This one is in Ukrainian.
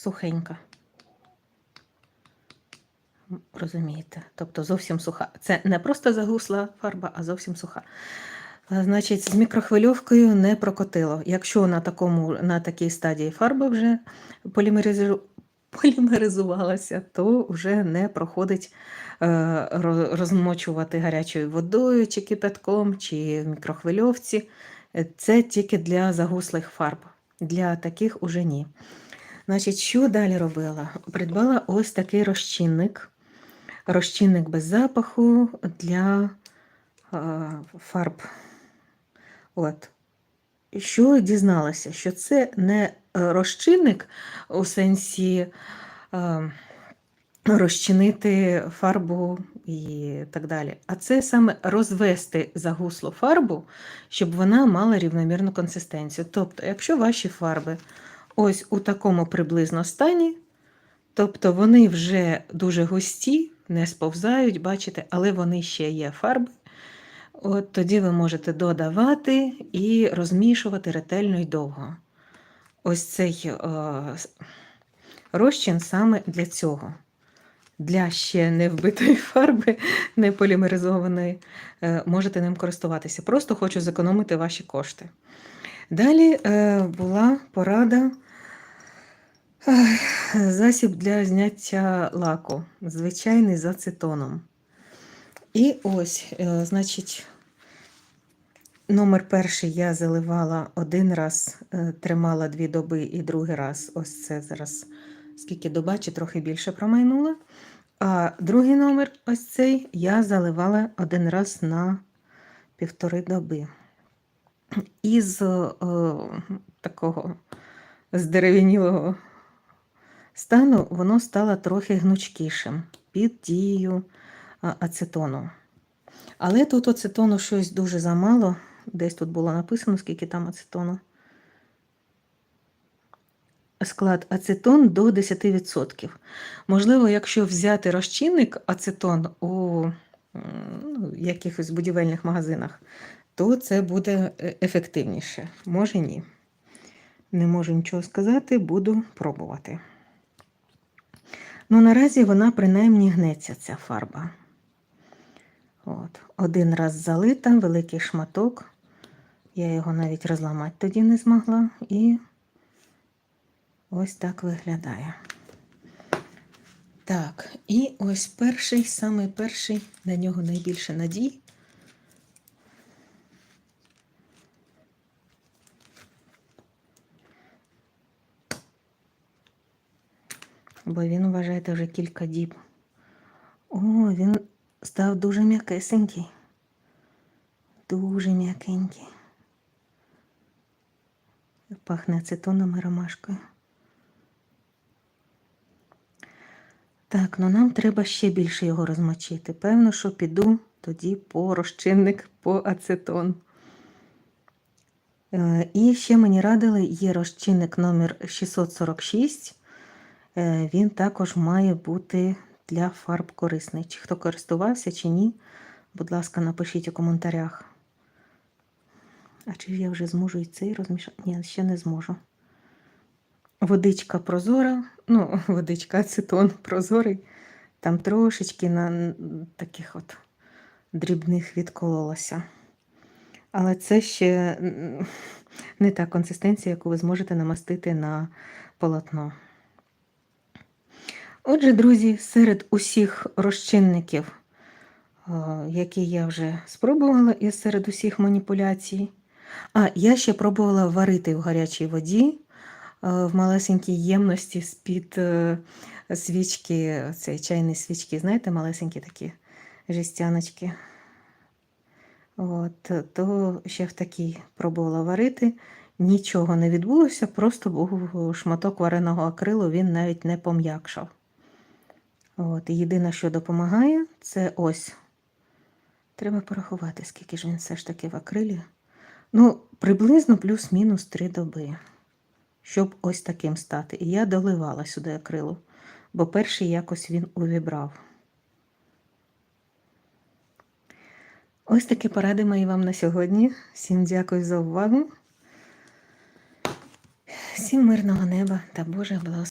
сухенька. Розумієте? Тобто зовсім суха. Це не просто загусла фарба, а зовсім суха. Значить, з мікрохвильовкою не прокотило. Якщо на, такому, на такій стадії фарба вже полімеризу... полімеризувалася, то вже не проходить е, розмочувати гарячою водою, чи кипятком, чи в мікрохвильовці. Це тільки для загуслих фарб. Для таких уже ні. Значить, що далі робила? Придбала ось такий розчинник. Розчинник без запаху для е, фарб. От. Що дізналася? Що це не е, розчинник у сенсі е, розчинити фарбу і так далі. А це саме розвести загуслу фарбу, щоб вона мала рівномірну консистенцію. Тобто, якщо ваші фарби ось у такому приблизно стані, тобто вони вже дуже густі, не сповзають, бачите, але вони ще є фарби. От тоді ви можете додавати і розмішувати ретельно і довго. Ось цей е, с- розчин саме для цього. Для ще не вбитої фарби, не полімеризованої, е, можете ним користуватися. Просто хочу зекономити ваші кошти. Далі е, була порада засіб для зняття лаку, звичайний з ацетоном. І ось, е, значить, номер перший я заливала один раз, е, тримала дві доби, і другий раз, ось це зараз, скільки доба, чи трохи більше промайнула. А другий номер, ось цей, я заливала один раз на півтори доби. Із е, такого здерев'янілого стану воно стало трохи гнучкішим під дією ацетону. Але тут ацетону щось дуже замало. Десь тут було написано, скільки там ацетону. Склад ацетон до 10%. Можливо, якщо взяти розчинник ацетон у ну, якихось будівельних магазинах, то це буде е, ефективніше. Може ні. Не можу нічого сказати, буду пробувати. Ну, наразі вона принаймні гнеться, ця фарба. От. Один раз залита, великий шматок. Я його навіть розламати тоді не змогла. І ось так виглядає. Так, і ось перший, самий перший, на нього найбільше надій. Бо він, вважаєте, вже кілька діб. О, він став дуже м'якесенький. Дуже м'якенький. Пахне ацетоном і ромашкою. Так, ну нам треба ще більше його розмочити. Певно, що піду тоді по розчинник по ацетон. Е, І ще мені радили, є розчинник номер 646. Е, Він також має бути для фарб корисний. Чи хто користувався, чи ні, будь ласка, напишіть у коментарях. А чи ж я вже зможу і цей розмішати? Ні, ще не зможу. Водичка прозора, ну, водичка ацетон прозорий. Там трошечки на таких от дрібних відкололося. Але це ще не та консистенція, яку ви зможете намастити на полотно. Отже, друзі, серед усіх розчинників, е, які я вже спробувала, і серед усіх маніпуляцій. А, я ще пробувала варити в гарячій воді е, в малесенькій ємності з-під е, свічки, цієї чайні свічки, знаєте, малесенькі такі жестяночки. От, то ще в такій пробувала варити. Нічого не відбулося, просто був шматок вареного акрилу, він навіть не пом'якшав. От, єдине, що допомагає, це ось. Треба порахувати, скільки ж він все ж таки в акрилі. Ну, приблизно плюс-мінус три доби, щоб ось таким стати. І я доливала сюди акрилу, бо перший якось він увібрав. Ось такі поради мої вам на сьогодні. Всім дякую за увагу. Всім мирного неба та Божих благословень.